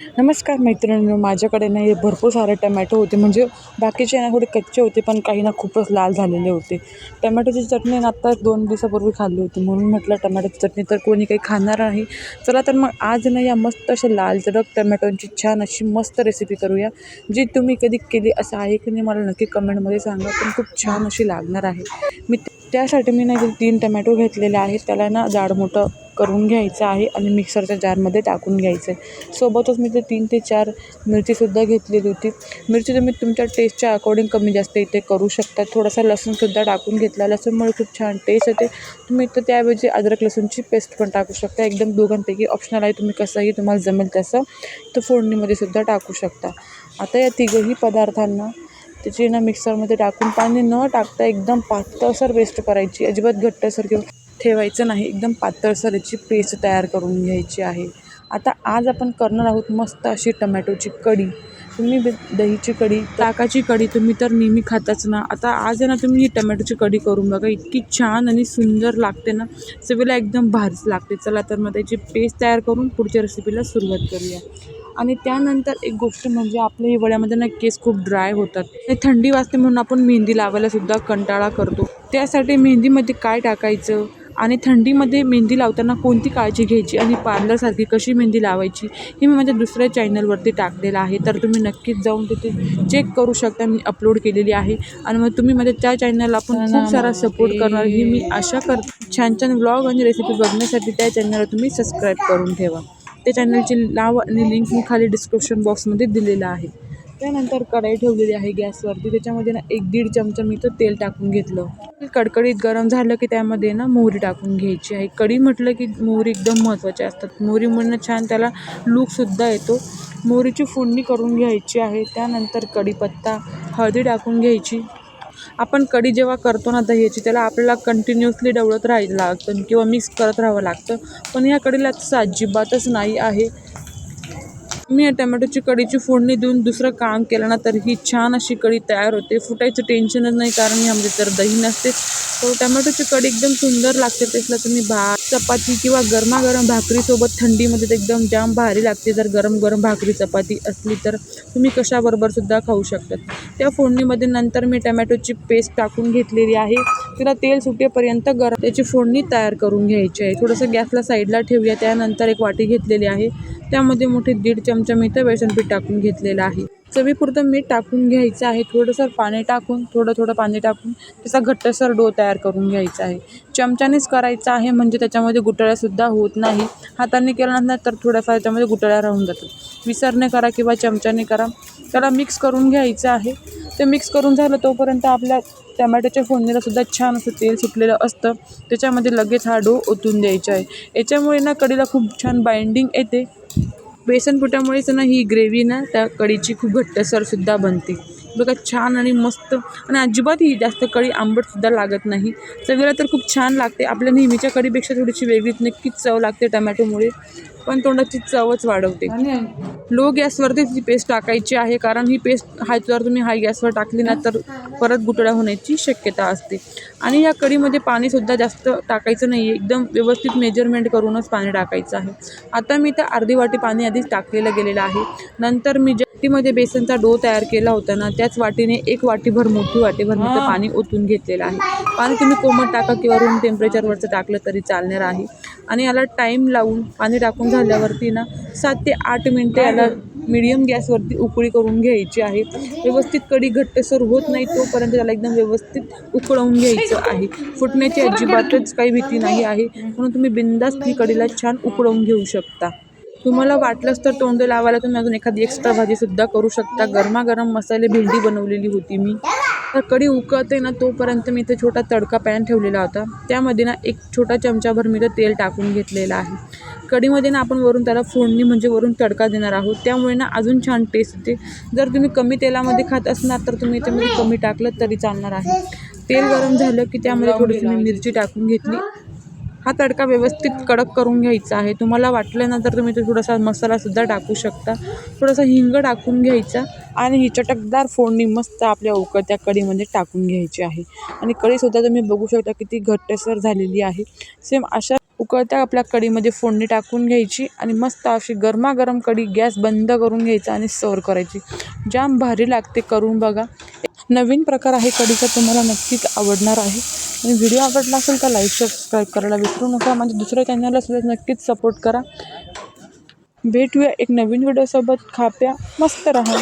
नमस्कार मैत्रिणींनो माझ्याकडे ना हे भरपूर सारे टमॅटो होते. म्हणजे बाकीचे ना थोडे कच्चे होते पण काही ना खूपच लाल झालेले होते. टमॅटोची चटणी ना आत्ता दोन दिवसापूर्वी खाल्ली होती. म्हणून म्हटलं टमॅटोची चटणी तर कोणी काही खाणार नाही. चला तर मग आज ना या मस्त अशा लाल चडक टमॅटोंची छान अशी मस्त रेसिपी करूया जी तुम्ही कधी केली असं आहे की नाही मला नक्की कमेंटमध्ये सांगा. पण खूप छान अशी लागणार आहे. मी त्यासाठी मी ना तीन टमॅटो घेतलेले आहेत. त्याला ना जाड मोठं करून घ्यायचं आहे आणि मिक्सरच्या जारमध्ये टाकून घ्यायचं आहे. सोबतच मी ते तीन ते चार मिरचीसुद्धा घेतलेली होती. मिरची तुम्ही तुमच्या टेस्टच्या अकॉर्डिंग कमी जास्त इथे करू शकता. थोडासा लसूणसुद्धा टाकून घेतला. लसूणमुळे खूप छान टेस्ट येते. तुम्ही इथं त्याऐवजी अद्रक लसूणची पेस्ट पण टाकू शकता. एकदम दोघांपैकी ऑप्शनल आहे. तुम्ही कसंही तुम्हाला जमेल तसं. तर फोडणीमध्ये सुद्धा टाकू शकता. आता या तिघंही पदार्थांना त्याची ना मिक्सरमध्ये टाकून पाणी न टाकता एकदम पातळसर पेस्ट करायची. अजिबात घट्टसर किंवा ठेवायचं नाही. एकदम पातळसर याची पेस्ट तयार करून घ्यायची आहे. आता आज आपण करणार आहोत मस्त अशी टमॅटोची कढी. तुम्ही दहीची कढी ताकाची कढी तुम्ही तर नेहमी खाताच ना. आता आज आहे ना तुम्ही ही टमॅटोची कढी करून बघा. इतकी छान आणि सुंदर लागते ना. चवीला एकदम भारीच लागते. चला तर मग त्याची पेस्ट तयार करून पुढच्या रेसिपीला सुरुवात करूया. आणि त्यानंतर एक गोष्ट म्हणजे आपल्या हिवाळ्यामध्ये ना केस खूप ड्राय होतात. आणि थंडी वाजते म्हणून आपण मेहंदी लावायला सुद्धा कंटाळा करतो. त्यासाठी मेहंदीमध्ये काय टाकायचं? आणि थंडीमध्ये मेहंदी लावताना कोणती काळजी घ्यायची? आणि पार्लरसारखी कशी मेहंदी लावायची? हे मी माझ्या दुसऱ्या चॅनलवरती टाकलेलं आहे. तर तुम्ही नक्कीच जाऊन तिथे चेक करू शकता. मी अपलोड केलेली आहे. आणि मग तुम्ही माझ्या त्या चॅनलला पण खूप सारा सपोर्ट करणार. ही मी आशा करते छान छान व्लॉग आणि रेसिपी बघण्यासाठी त्या चॅनलला तुम्ही सबस्क्राईब करून ठेवा. त्या चॅनलची नाव आणि लिंक मी खाली डिस्क्रिप्शन बॉक्समध्ये दिलेलं आहे. त्यानंतर कढाई ठेवलेली आहे गॅसवरती. त्याच्यामध्ये ना एक दीड चमचा मी तर तेल टाकून घेतलं. कडकडीत गरम झालं की त्यामध्ये ना मोहरी टाकून घ्यायची आहे. कढी म्हटलं की मोहरी एकदम महत्त्वाची असतात. मोहरीमुळे छान त्याला लूकसुद्धा येतो. मोहरीची फोडणी करून घ्यायची आहे. त्यानंतर कढीपत्ता हळदी टाकून घ्यायची. आपण कढी जेव्हा करतो ना दह्याची त्याला आपल्याला कंटिन्युअसली डवळत राहायला लागतं किंवा मिक्स करत राहावं लागतं. पण या कढीला तसं अजिबातच नाही आहे. मी या टमॅटोची कढीची फोडणी देऊन दुसरं काम केलं ना तर ही छान अशी कढी तयार होते. फुटायचं टेन्शनच नाही कारण यामध्ये तर दही नसते. तर टमॅटोची कढी एकदम सुंदर लागते त्याला तुम्ही भात चपाती किंवा गरमागरम भाकरीसोबत थंडीमध्ये तर एकदम जाम भारी लागते. जर गरम गरम भाकरी चपाती असली तर तुम्ही कशाबरोबर सुद्धा खाऊ शकतात. त्या फोडणीमध्ये नंतर मी टमॅटोची पेस्ट टाकून घेतलेली आहे. तिला तेल सुटेपर्यंत गरम त्याची फोडणी तयार करून घ्यायची आहे. थोडंसं गॅसला साईडला ठेवूया. त्यानंतर एक वाटी घेतलेली आहे. त्यामध्ये मोठे दीड चमचा मी तर बेसनपीठ टाकून घेतलेलं आहे. चवीपुरतं मीठ टाकून घ्यायचं आहे. थोडंसं पाणी टाकून थोडं थोडं पाणी टाकून त्याचा घट्टसर डो तयार करून घ्यायचा आहे. चमच्यानेच करायचं आहे म्हणजे त्याच्यामध्ये गुटळ्यासुद्धा होत नाही. हाताने केल्यानंतर तर थोड्याफार त्याच्यामध्ये गुटळ्या राहून जातात. विसरणे करा किंवा चमच्याने करा. त्याला मिक्स करून घ्यायचं आहे. ते मिक्स करून झालं तोपर्यंत आपल्या टमॅटोच्या फोडणीलासुद्धा छान असं तेल सुटलेलं असतं. त्याच्यामध्ये लगेच हा डो ओतून द्यायचा आहे. याच्यामुळे ना कडीला खूप छान बाइंडिंग येते. बेसन पिठामुळेच ना ही ग्रेव्ही ना त्या कढीची खूप घट्टसरसुद्धा बनते. बघा छान आणि मस्त. आणि अजिबात ही जास्त कढी आंबटसुद्धा लागत नाही. चवीला तर खूप छान लागते. आपल्या नेहमीच्या कढीपेक्षा थोडीशी वेगळीच नक्कीच चव लागते टमॅटोमुळे. पण तोंडाची चवच वाढवते. लो गॅसवरती ती पेस्ट टाकायची आहे कारण ही पेस्ट हाय जर तुम्ही हाय गॅसवर टाकली ना तर परत गुटळ्या होण्याची शक्यता असते. आणि या कढीमध्ये पाणीसुद्धा जास्त टाकायचं नाही आहे एकदम व्यवस्थित मेजरमेंट करूनच पाणी टाकायचं आहे. आता मी तर अर्धी वाटी पाणी आधीच टाकलेलं गेलेलं आहे. नंतर मी ज्या वाटीमध्ये बेसनचा डो तयार केला होता ना त्याच वाटीने एक वाटीभर मोठी वाटीभर मी पाणी ओतून घेतलेलं आहे. पाणी तुम्ही कोमट टाका किंवा रूम टेम्परेचरवरचं टाकलं तरी चालणार आहे. आणि याला टाईम लावून पाणी टाकून झाल्यावरती ना सात ते आठ मिनटं याला मिडियम गॅसवरती उकळी करून घ्यायची आहे. व्यवस्थित कढी घट्टसर होत नाही तोपर्यंत त्याला एकदम व्यवस्थित उकळवून घ्यायचं आहे. फुटण्याची अजिबातच काही भीती नाही आहे. म्हणून तुम्ही बिंदास्त ही कढीला छान उकळवून घेऊ शकता. तुम्हाला वाटलंच तर तोंड लावायला तुम्ही अजून एखादी एक्स्ट्रा भाजीसुद्धा करू शकता. गरमागरम मसाले भेंडी बनवलेली होती मी. तर कढी उकळते ना तोपर्यंत मी इथे छोटा तडका पॅन ठेवलेला होता. त्यामध्ये ना एक छोटा चमचाभर मी तेल टाकून घेतलेलं आहे. कढीमध्ये ना आपण वरून त्याला फोडणी म्हणजे वरून तडका देणार आहोत. त्यामुळे ना अजून छान टेस्ट येते. जर तुम्ही कमी तेलामध्ये खात असणार तर तुम्ही याच्यामध्ये कमी टाकलं तरी चालणार आहे. तेल गरम झालं की त्यामध्ये थोडीशी मी मिरची टाकून घेतली. हा तडका व्यवस्थित कडक करून घ्यायचा आहे. तुम्हाला वाटलं ना तर तुम्ही तो थोडासा मसालासुद्धा टाकू शकता. थोडासा हिंग टाकून घ्यायचा आणि ही चटकदार फोडणी मस्त आपल्या उकळत्या कढीमध्ये टाकून घ्यायची आहे. आणि कढीसुद्धा तुम्ही बघू शकता किती घट्टसर झालेली आहे. सेम अशा उकळत्या आपल्या कढीमध्ये फोडणी टाकून घ्यायची आणि मस्त अशी गरमागरम कढी गॅस बंद करून घ्यायचा आणि सर्व करायची. जाम भारी लागते करून बघा. नवीन प्रकार आहे कढीचा तुम्हाला नक्कीच आवडणार आहे. आणि व्हिडिओ आवडला असेल तर लाईक सबस्क्राईब करायला विसरू नका. म्हणजे दुसऱ्या चॅनलला सुद्धा नक्कीच सपोर्ट करा. भेटूया एक नवीन व्हिडिओसोबत. खाप्या. मस्त राहा.